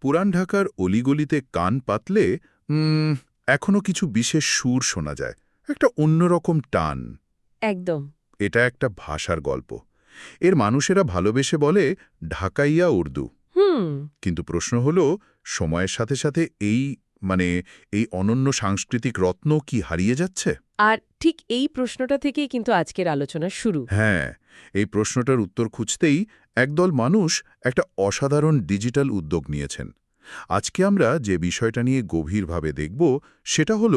পুরান ঢাকার অলিগলিতে কান পাতলে উম, এখনও কিছু বিশেষ সুর শোনা যায়। একটা অন্যরকম টান। একদম। এটা একটা ভাষার গল্প। এর মানুষেরা ভালোবেসে বলে ঢাকাইয়া উর্দু। হুম। কিন্তু প্রশ্ন হলো সময়ের সাথে সাথে এই মানে এই অনন্য সাংস্কৃতিক রত্ন কি হারিয়ে যাচ্ছে? আর ঠিক এই প্রশ্নটা থেকেই কিন্তু আজকের আলোচনা শুরু। হ্যাঁ এই প্রশ্নটার উত্তর খুঁজতেই একদল মানুষ একটা অসাধারণ ডিজিটাল উদ্যোগ নিয়েছেন। আজকে আমরা যে বিষয়টা নিয়ে গভীরভাবে দেখব, সেটা হল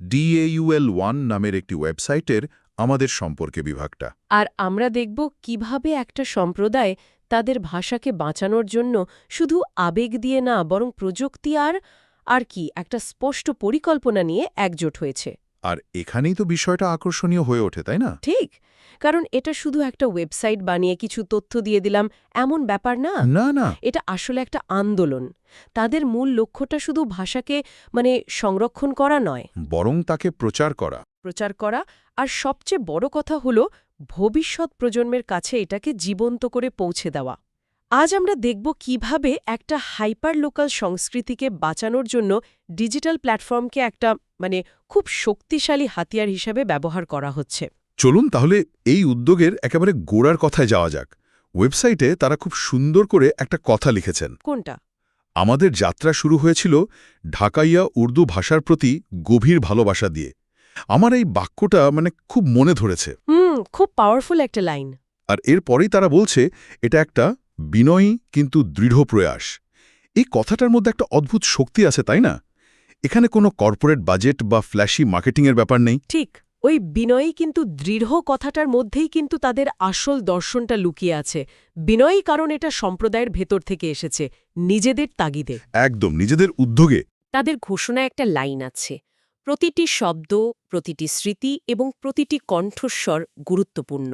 ডিএইউএল ওয়ান নামের একটি ওয়েবসাইটের আমাদের সম্পর্কে বিভাগটা। আর আমরা দেখব কীভাবে একটা সম্প্রদায় তাদের ভাষাকে বাঁচানোর জন্য শুধু আবেগ দিয়ে না, বরং প্রযুক্তি আর আর কি, একটা স্পষ্ট পরিকল্পনা নিয়ে একজোট হয়েছে। আর এখানেই তো বিষয়টা আকর্ষণীয় হয়ে ওঠে তাই না? ঠিক। কারণ এটা শুধু একটা ওয়েবসাইট বানিয়ে কিছু তথ্য দিয়ে দিলাম এমন ব্যাপার না। না না। এটা আসলে একটা আন্দোলন। তাদের মূল লক্ষ্যটা শুধু ভাষাকে মানে সংরক্ষণ করা নয়। বরং তাকে প্রচার করা। প্রচার করা। আর সবচেয়ে বড় কথা হল ভবিষ্যৎ প্রজন্মের কাছে এটাকে জীবন্ত করে পৌঁছে দেওয়া। আজ আমরা দেখব কীভাবে একটা হাইপার লোকাল সংস্কৃতিকে বাঁচানোর জন্য ডিজিটাল প্ল্যাটফর্মকে একটা মানে খুব শক্তিশালী হাতিয়ার হিসেবে ব্যবহার করা হচ্ছে। চলুন তাহলে এই উদ্যোগের একেবারে গোড়ার কথায় যাওয়া যাক। ওয়েবসাইটে তারা খুব সুন্দর করে একটা কথা লিখেছেন। কোনটা? আমাদের যাত্রা শুরু হয়েছিল ঢাকাইয়া উর্দু ভাষার প্রতি গভীর ভালোবাসা দিয়ে। আমার এই বাক্যটা মানে খুব মনে ধরেছে। হুম খুব পাওয়ারফুল একটা লাইন। আর এরপরেই তারা বলছে এটা একটা বিনয়ী কিন্তু দৃঢ় প্রয়াস। এই কথাটার মধ্যে একটা অদ্ভুত শক্তি আছে তাই না? এখানে কোনো কর্পোরেট বাজেট বা ফ্ল্যাশি মার্কেটিংয়ের ব্যাপার নেই। ঠিক ওই বিনয়ী কিন্তু দৃঢ় কথাটার মধ্যেই কিন্তু তাদের আসল দর্শনটা লুকিয়ে আছে। বিনয়ী কারণ এটা সম্প্রদায়ের ভেতর থেকে এসেছে নিজেদের তাগিদে। একদম নিজেদের উদ্যোগে। তাদের ঘোষণায় একটা লাইন আছে প্রতিটি শব্দ প্রতিটি স্মৃতি এবং প্রতিটি কণ্ঠস্বর গুরুত্বপূর্ণ।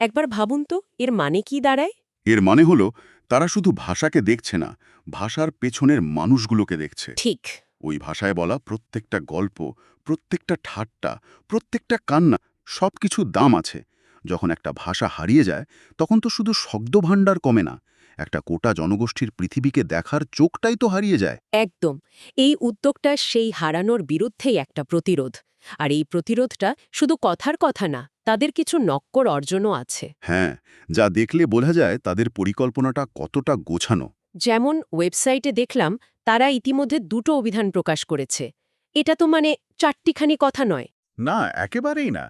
একবার ভাবুন তো এর মানে কি দাঁড়ায়? এর মানে হল তারা শুধু ভাষাকে দেখছে না ভাষার পেছনের মানুষগুলোকে দেখছে। ঠিক। ওই ভাষায় বলা প্রত্যেকটা গল্প প্রত্যেকটা ঠাট্টা প্রত্যেকটা কান্না সব কিছু দাম আছে। যখন একটা ভাষা হারিয়ে যায় তখন তো শুধু শব্দভাণ্ডার কমে না একটা কোটা জনগোষ্ঠীর পৃথিবীকে দেখার চোখটাই তো হারিয়ে যায়। একদম। এই উদ্যোগটা সেই হারানোর বিরুদ্ধেই একটা প্রতিরোধ। আর এই প্রতিরোধটা শুধু কথার কথা না তাদের কিছু নক্কর অর্জনও আছে। হ্যাঁ যা দেখলে বোঝা যায় তাদের পরিকল্পনাটা কতটা গোছানো। যেমন ওয়েবসাইটে দেখলাম তারা ইতিমধ্যে দুটো অভিধান প্রকাশ করেছে। এটা তো মানে চারটিখানি কথা নয়। না একেবারেই না।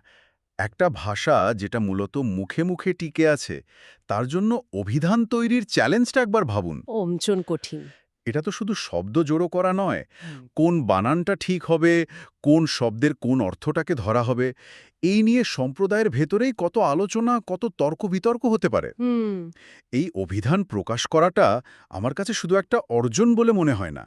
একটা ভাষা যেটা মূলত মুখে মুখে টিকে আছে তার জন্য অভিধান তৈরির চ্যালেঞ্জটা একবার ভাবুন। অমচন কঠিন। এটা তো শুধু শব্দ জোড়ো করা নয়। কোন বানানটা ঠিক হবে কোন শব্দের কোন অর্থটাকে ধরা হবে এই নিয়ে সম্প্রদায়ের ভেতরেই কত আলোচনা কত তর্ক বিতর্ক হতে পারে। এই অভিধান প্রকাশ করাটা আমার কাছে শুধু একটা অর্জন বলে মনে হয় না।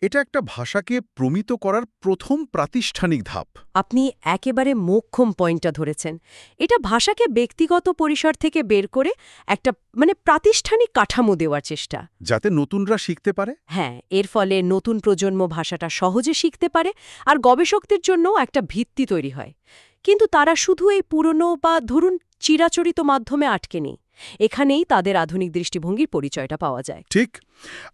এটা একটা ভাষাকে প্রমিত করার প্রথম প্রাতিষ্ঠানিক ধাপ। আপনি একেবারে মোক্ষম পয়েন্টটা ধরেছেন। এটা ভাষাকে ব্যক্তিগত পরিসর থেকে বের করে একটা মানে প্রাতিষ্ঠানিক কাঠামো দেওয়ার চেষ্টা। যাতে নতুনরা শিখতে পারে? হ্যাঁ এর ফলে নতুন প্রজন্ম ভাষাটা সহজে শিখতে পারে আর গবেষকদের জন্যও একটা ভিত্তি তৈরি হয়। কিন্তু তারা শুধু এই পুরনো বা ধরুন চিরাচরিত মাধ্যমে আটকে নেই। এখানেই তাদের আধুনিক দৃষ্টিভঙ্গির পরিচয়টা পাওয়া যায়। ঠিক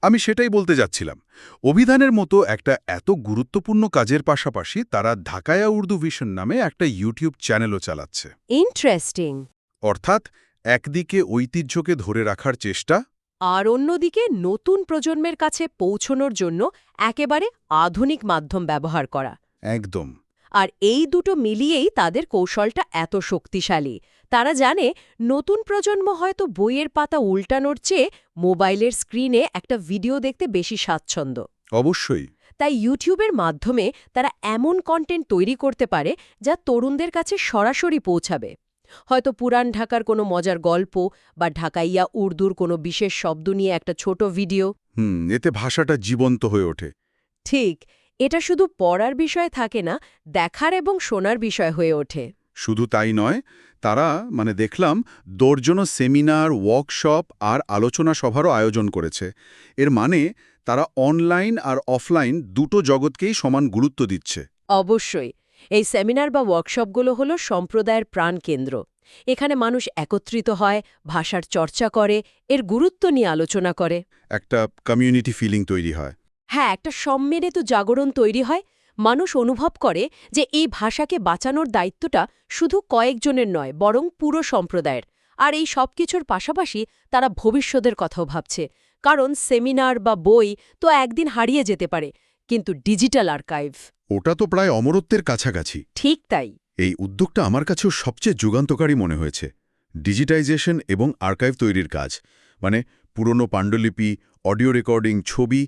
আমি সেটাই বলতে যাচ্ছিলাম। অভিধানের মতো একটা এত গুরুত্বপূর্ণ কাজের পাশাপাশি তারা ঢাকায়া উর্দু ভিশন নামে একটা ইউটিউব চ্যানেলও চালাচ্ছে। ইন্টারেস্টিং। অর্থাৎ একদিকে ঐতিহ্যকে ধরে রাখার চেষ্টা আর অন্যদিকে নতুন প্রজন্মের কাছে পৌঁছনোর জন্য একেবারে আধুনিক মাধ্যম ব্যবহার করা। একদম। আর এই দুটো মিলিয়েই তাদের কৌশলটা এত শক্তিশালী। তারা জানে নতুন প্রজন্ম হয়তো বইয়ের পাতা উল্টানোর চেয়ে মোবাইলের স্ক্রিনে একটা ভিডিও দেখতে বেশি স্বাচ্ছন্দ্য। অবশ্যই। তাই ইউটিউবের মাধ্যমে তারা এমন কন্টেন্ট তৈরি করতে পারে যা তরুণদের কাছে সরাসরি পৌঁছাবে। হয়তো পুরান ঢাকার কোনো মজার গল্প বা ঢাকাইয়া উর্দুর কোনো বিশেষ শব্দ নিয়ে একটা ছোট ভিডিও। হুম এতে ভাষাটা জীবন্ত হয়ে ওঠে। ঠিক এটা শুধু পড়ার বিষয় থাকে না দেখার এবং শোনার বিষয় হয়ে ওঠে। শুধু তাই নয় তারা মানে দেখলাম দর্জন সেমিনার ওয়ার্কশপ আর আলোচনা সভারও আয়োজন করেছে। এর মানে তারা অনলাইন আর অফলাইন দুটো জগৎকেই সমান গুরুত্ব দিচ্ছে। অবশ্যই এই সেমিনার বা ওয়ার্কশপগুলো হল সম্প্রদায়ের প্রাণকেন্দ্র এখানে মানুষ একত্রিত হয় ভাষার চর্চা করে এর গুরুত্ব নিয়ে আলোচনা করে। একটা কমিউনিটি ফিলিং তৈরি হয়। হ্যাঁ একটা সম্মিলিত জাগরণ তৈরি হয় মানুষ অনুভব করে যে এই ভাষাকে বাঁচানোর দায়িত্বটা শুধু কয়েকজনের নয় বরং পুরো সম্প্রদায়ের। আর এই সব কিছুর পাশাপাশি তারা ভবিষ্যতের কথাও ভাবছে। কারণ সেমিনার বা বই তো একদিন হারিয়ে যেতে পারে কিন্তু ডিজিটাল আর্কাইভ। ওটা তো প্রায় অমরত্বের কাছাকাছি। ঠিক তাই। এই উদ্যোগটা আমার কাছেও সবচেয়ে যুগান্তকারী মনে হয়েছে। ডিজিটাইজেশন এবং আর্কাইভ তৈরির কাজ মানে পুরনো পাণ্ডুলিপি অডিও রেকর্ডিং ছবি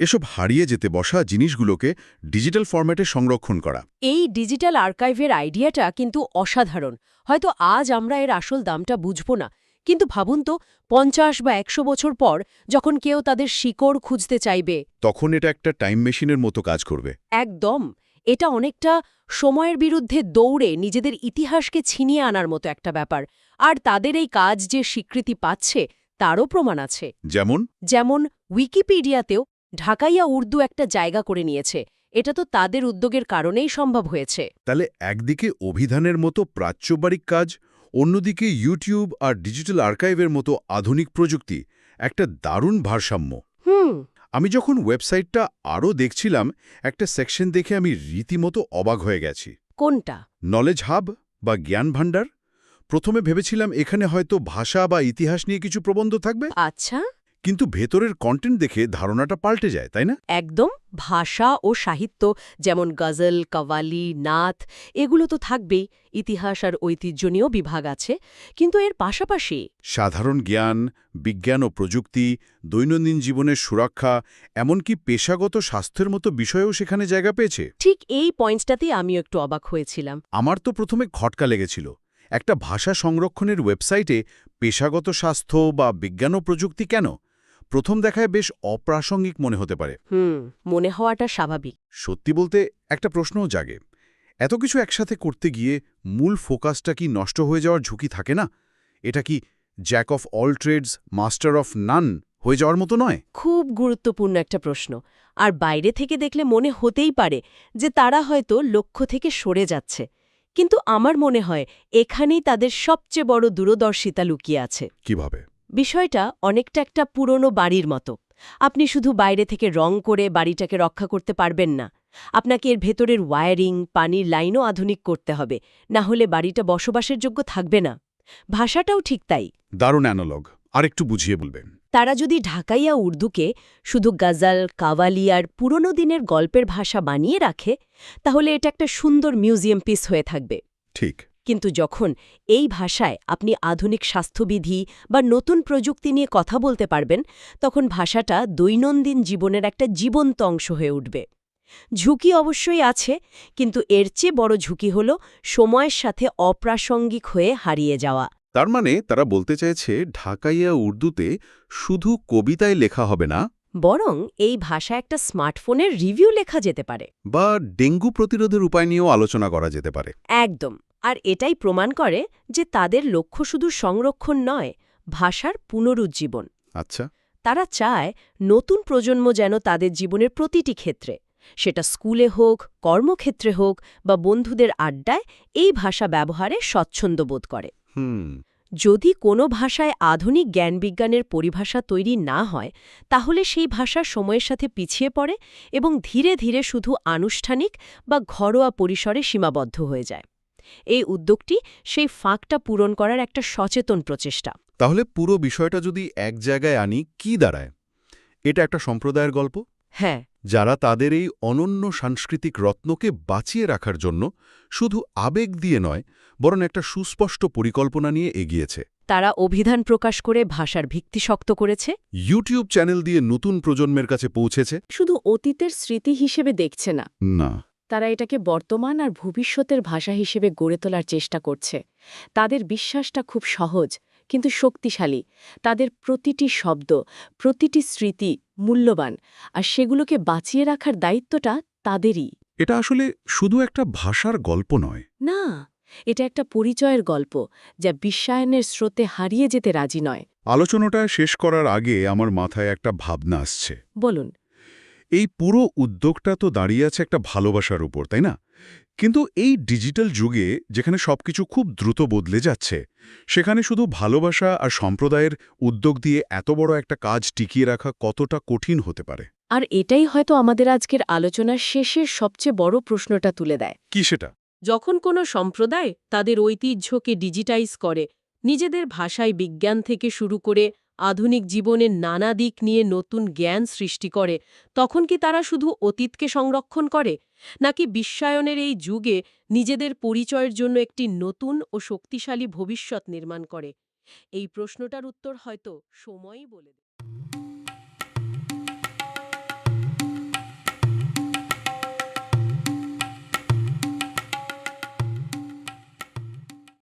এসব হারিয়ে যেতে বসা জিনিসগুলোকে ডিজিটাল ফরম্যাটে সংরক্ষণ করা। এই ডিজিটাল আর্কাইভের আইডিয়াটা কিন্তু অসাধারণ। হয়তো আজ আমরা এর আসল দামটা বুঝব না। কিন্তু ভাবুন তো পঞ্চাশ বা একশো বছর পর যখন কেউ তাদের শিকড় খুঁজতে চাইবে। তখন এটা একটা টাইম মেশিনের মতো কাজ করবে। একদম। এটা অনেকটা সময়ের বিরুদ্ধে দৌড়ে নিজেদের ইতিহাসকে ছিনিয়ে আনার মতো একটা ব্যাপার। আর তাদের এই কাজ যে স্বীকৃতি পাচ্ছে তারও প্রমাণ আছে। যেমন? যেমন উইকিপিডিয়াতেও ঢাকাইয়া উর্দু একটা জায়গা করে নিয়েছে। এটা তো তাদের উদ্যোগের কারণেই সম্ভব হয়েছে। তাহলে একদিকে অভিধানের মতো প্রাচ্যবারিক কাজ অন্যদিকে ইউটিউব আর ডিজিটাল আর্কাইভের মতো আধুনিক প্রযুক্তি একটা দারুণ ভারসাম্য। হুম। আমি যখন ওয়েবসাইটটা আরও দেখছিলাম একটা সেকশন দেখে আমি রীতিমতো অবাক হয়ে গেছি। কোনটা? নলেজ হাব বা জ্ঞান ভাণ্ডার? প্রথমে ভেবেছিলাম এখানে হয়তো ভাষা বা ইতিহাস নিয়ে কিছু প্রবন্ধ থাকবে। আচ্ছা। কিন্তু ভেতরের কন্টেন্ট দেখে ধারণাটা পাল্টে যায় তাই না? একদম। ভাষা ও সাহিত্য যেমন গজল কওয়ালি নাথ এগুলো তো থাকবেই। ইতিহাস আর ঐতিহ্য নিয়েও বিভাগ আছে। কিন্তু এর পাশাপাশি সাধারণ জ্ঞান বিজ্ঞান ও প্রযুক্তি দৈনন্দিন জীবনের সুরক্ষা এমনকি পেশাগত স্বাস্থ্যের মতো বিষয়েও সেখানে জায়গা পেয়েছে। ঠিক এই পয়েন্টসটাতেই আমিও একটু অবাক হয়েছিলাম। আমার তো প্রথমে খটকা লেগেছিল। একটা ভাষা সংরক্ষণের ওয়েবসাইটে পেশাগত স্বাস্থ্য বা বিজ্ঞান ও প্রযুক্তি কেন? প্রথম দেখায় বেশ অপ্রাসঙ্গিক মনে হতে পারে। হুম মনে হওয়াটা স্বাভাবিক। সত্যি বলতে একটা প্রশ্নও জাগে। এত কিছু একসাথে করতে গিয়ে মূল ফোকাসটা কি নষ্ট হয়ে যাওয়ার ঝুঁকি থাকে না? এটা কি jack of all trades master of none হয়ে যাওয়ার মতো নয়? খুব গুরুত্বপূর্ণ একটা প্রশ্ন। আর বাইরে থেকে দেখলে মনে হতেই পারে যে তারা হয়তো লক্ষ্য থেকে সরে যাচ্ছে। কিন্তু আমার মনে হয় এখানেই তাদের সবচেয়ে বড় দূরদর্শিতা লুকিয়ে আছে। কীভাবে? বিষয়টা অনেকটা একটা পুরনো বাড়ির মতো। আপনি শুধু বাইরে থেকে রং করে বাড়িটাকে রক্ষা করতে পারবেন না। আপনাকে এর ভেতরের ওয়্যারিং পানির লাইনও আধুনিক করতে হবে না হলে বাড়িটা বসবাসের যোগ্য থাকবে না। ভাষাটাও ঠিক তাই। দারুণ অ্যানালগ। আর একটু বুঝিয়ে বলবেন। তারা যদি ঢাকাইয়া উর্দুকে শুধু গজল কাওয়ালি আর পুরনো দিনের গল্পের ভাষা বানিয়ে রাখে তাহলে এটা একটা সুন্দর মিউজিয়াম পিস হয়ে থাকবে। ঠিক। কিন্তু যখন এই ভাষায় আপনি আধুনিক স্বাস্থ্যবিধি বা নতুন প্রযুক্তি নিয়ে কথা বলতে পারবেন তখন ভাষাটা দৈনন্দিন জীবনের একটা জীবন্ত অংশ হয়ে উঠবে। ঝুঁকি অবশ্যই আছে কিন্তু এর চেয়ে বড় ঝুঁকি হল সময়ের সাথে অপ্রাসঙ্গিক হয়ে হারিয়ে যাওয়া। তার মানে তারা বলতে চাইছে ঢাকাইয়া উর্দুতে শুধু কবিতায় লেখা হবে না। বরং এই ভাষা একটা স্মার্টফোনের রিভিউ লেখা যেতে পারে। বা ডেঙ্গু প্রতিরোধের উপায় নিয়েও আলোচনা করা যেতে পারে। একদম। আর এটাই প্রমাণ করে যে তাদের লক্ষ্য শুধু সংরক্ষণ নয় ভাষার পুনরুজ্জীবন। আচ্ছা। তারা চায় নতুন প্রজন্ম যেন তাদের জীবনের প্রতিটি ক্ষেত্রে সেটা স্কুলে হোক কর্মক্ষেত্রে হোক বা বন্ধুদের আড্ডায় এই ভাষা ব্যবহারে স্বচ্ছন্দ বোধ করে। হুম। যদি কোনো ভাষায় আধুনিক জ্ঞানবিজ্ঞানের পরিভাষা তৈরি না হয় তাহলে সেই ভাষা সময়ের সাথে পিছিয়ে পড়ে এবং ধীরে ধীরে শুধু আনুষ্ঠানিক বা ঘরোয়া পরিসরে সীমাবদ্ধ হয়ে যায়। এই উদ্যোগটি সেই ফাঁকটা পূরণ করার একটা সচেতন প্রচেষ্টা। তাহলে পুরো বিষয়টা যদি এক জায়গায় আনি কি দাঁড়ায়? এটা একটা সম্প্রদায়ের গল্প? হ্যাঁ। যারা তাদের এই অনন্য সাংস্কৃতিক রত্নকে বাঁচিয়ে রাখার জন্য শুধু আবেগ দিয়ে নয় বরং একটা সুস্পষ্ট পরিকল্পনা নিয়ে এগিয়েছে। তারা অভিধান প্রকাশ করে ভাষার ভিত্তি শক্ত করেছে। ইউটিউব চ্যানেল দিয়ে নতুন প্রজন্মের কাছে পৌঁছেছে। শুধু অতীতের স্মৃতি হিসেবে দেখছে না। না। তারা এটাকে বর্তমান আর ভবিষ্যতের ভাষা হিসেবে গড়ে তোলার চেষ্টা করছে। তাদের বিশ্বাসটা খুব সহজ কিন্তু শক্তিশালী। তাদের প্রতিটি শব্দ প্রতিটি স্মৃতি মূল্যবান আর সেগুলোকে বাঁচিয়ে রাখার দায়িত্বটা তাদেরই। এটা আসলে শুধু একটা ভাষার গল্প নয়। না এটা একটা পরিচয়ের গল্প যা বিশ্বায়নের স্রোতে হারিয়ে যেতে রাজি নয়। আলোচনাটা শেষ করার আগে আমার মাথায় একটা ভাবনা আসছে। বলুন। এই পুরো উদ্যোগটা তো দাঁড়িয়ে আছে একটা ভালোবাসার উপর তাই না? কিন্তু এই ডিজিটাল যুগে যেখানে সবকিছু খুব দ্রুত বদলে যাচ্ছে সেখানে শুধু ভালোবাসা আর সম্প্রদায়ের উদ্যোগ দিয়ে এত বড় একটা কাজ টিকিয়ে রাখা কতটা কঠিন হতে পারে? আর এটাই হয়তো আমাদের আজকের আলোচনার শেষের সবচেয়ে বড় প্রশ্নটা তুলে দেয়। কি সেটা? যখন কোনো সম্প্রদায় তাদের ঐতিহ্যকে ডিজিটাইজ করে নিজেদের ভাষায় বিজ্ঞান থেকে শুরু করে আধুনিক জীবনের নানা দিক নিয়ে নতুন জ্ঞান সৃষ্টি করে, তখন কি তারা শুধু অতীতকে সংরক্ষণ করে? নাকি বিশ্বায়নের এই যুগে নিজেদের পরিচয়ের জন্য একটি নতুন ও শক্তিশালী ভবিষ্যৎ নির্মাণ করে? এই প্রশ্নটার উত্তর হয়তো সময়ই বলে